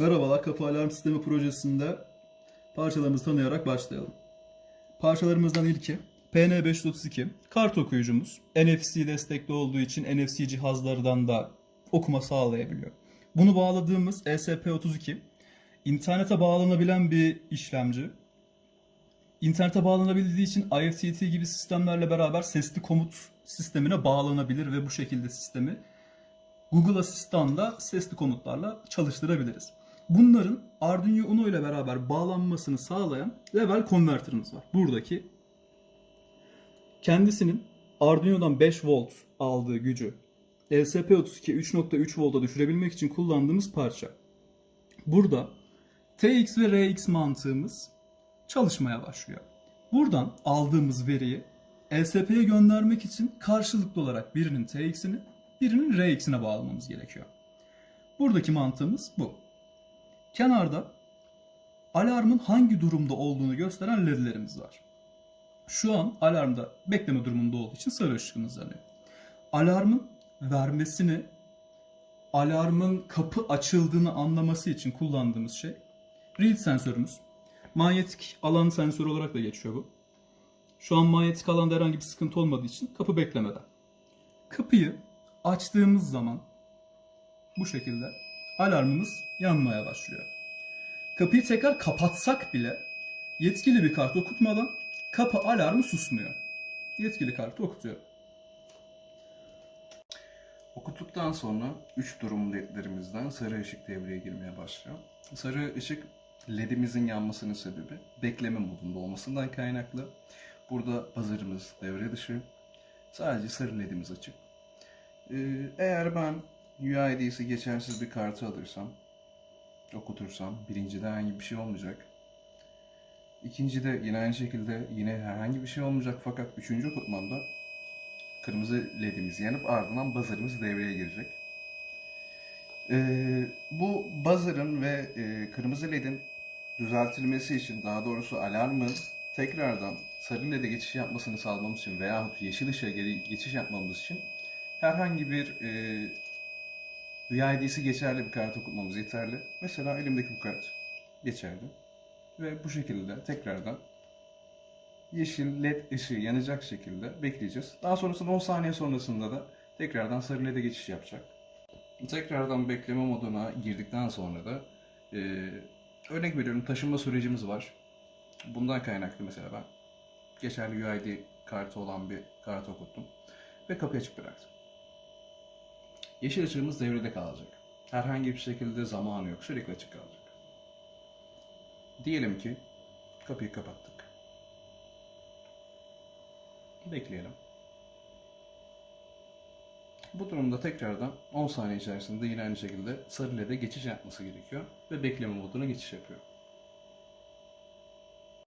Merhabalar, Kapı Alarm Sistemi projesinde parçalarımızı tanıyarak başlayalım. Parçalarımızdan ilki PN532 kart okuyucumuz. NFC destekli olduğu için NFC cihazlardan da okuma sağlayabiliyor. Bunu bağladığımız ESP32 internete bağlanabilen bir işlemci. İnternete bağlanabildiği için IFTT gibi sistemlerle beraber sesli komut sistemine bağlanabilir ve bu şekilde sistemi Google Asistan'da sesli komutlarla çalıştırabiliriz. Bunların Arduino Uno ile beraber bağlanmasını sağlayan level converter'ımız var. Buradaki kendisinin Arduino'dan 5 volt aldığı gücü ESP32 3.3 volta düşürebilmek için kullandığımız parça. Burada TX ve RX mantığımız çalışmaya başlıyor. Buradan aldığımız veriyi ESP'ye göndermek için karşılıklı olarak birinin TX'ini birinin RX'ine bağlamamız gerekiyor. Buradaki mantığımız bu. Kenarda alarmın hangi durumda olduğunu gösteren ledlerimiz var. Şu an alarmda bekleme durumunda olduğu için sarı ışığımız yanıyor. Alarmın vermesini, alarmın kapı açıldığını anlaması için kullandığımız şey read sensörümüz. Manyetik alan sensörü olarak da geçiyor bu. Şu an manyetik alanda herhangi bir sıkıntı olmadığı için kapı beklemeden. Kapıyı açtığımız zaman bu şekilde alarmımız yanmaya başlıyor. Kapıyı tekrar kapatsak bile yetkili bir kart okutmadan kapı alarmı susmuyor. Yetkili kartı okutuyor. Okuttuktan sonra 3 durum ledlerimizden sarı ışık devreye girmeye başlıyor. Sarı ışık ledimizin yanmasının sebebi bekleme modunda olmasından kaynaklı. Burada buzzer'ımız devre dışı. Sadece sarı ledimiz açık. Ee, eğer ben UID'si geçersiz bir kartı alırsam, okutursam birincide herhangi bir şey olmayacak. İkincide yine aynı şekilde yine herhangi bir şey olmayacak fakat üçüncü okutmamda kırmızı ledimiz yanıp ardından buzzer'ımız devreye girecek. Ee, bu buzzer'ın ve e, kırmızı ledin düzeltilmesi için daha doğrusu alarmın tekrardan sarı lede geçiş yapmasını sağlamamız için veyahut yeşil ışığa geri geçiş yapmamız için herhangi bir e, UID'si geçerli bir kart okutmamız yeterli. Mesela elimdeki bu kart geçerli. Ve bu şekilde tekrardan yeşil led ışığı yanacak şekilde bekleyeceğiz. Daha sonrasında 10 saniye sonrasında da tekrardan sarı led'e geçiş yapacak. Tekrardan bekleme moduna girdikten sonra da e, örnek veriyorum taşınma sürecimiz var. Bundan kaynaklı mesela ben geçerli UID kartı olan bir kart okuttum ve kapıyı açık bıraktım. Yeşil ışığımız devrede kalacak. Herhangi bir şekilde zamanı yok. Sürekli açık kalacak. Diyelim ki kapıyı kapattık. Bekleyelim. Bu durumda tekrardan 10 saniye içerisinde yine aynı şekilde sarı led'e geçiş yapması gerekiyor ve bekleme moduna geçiş yapıyor.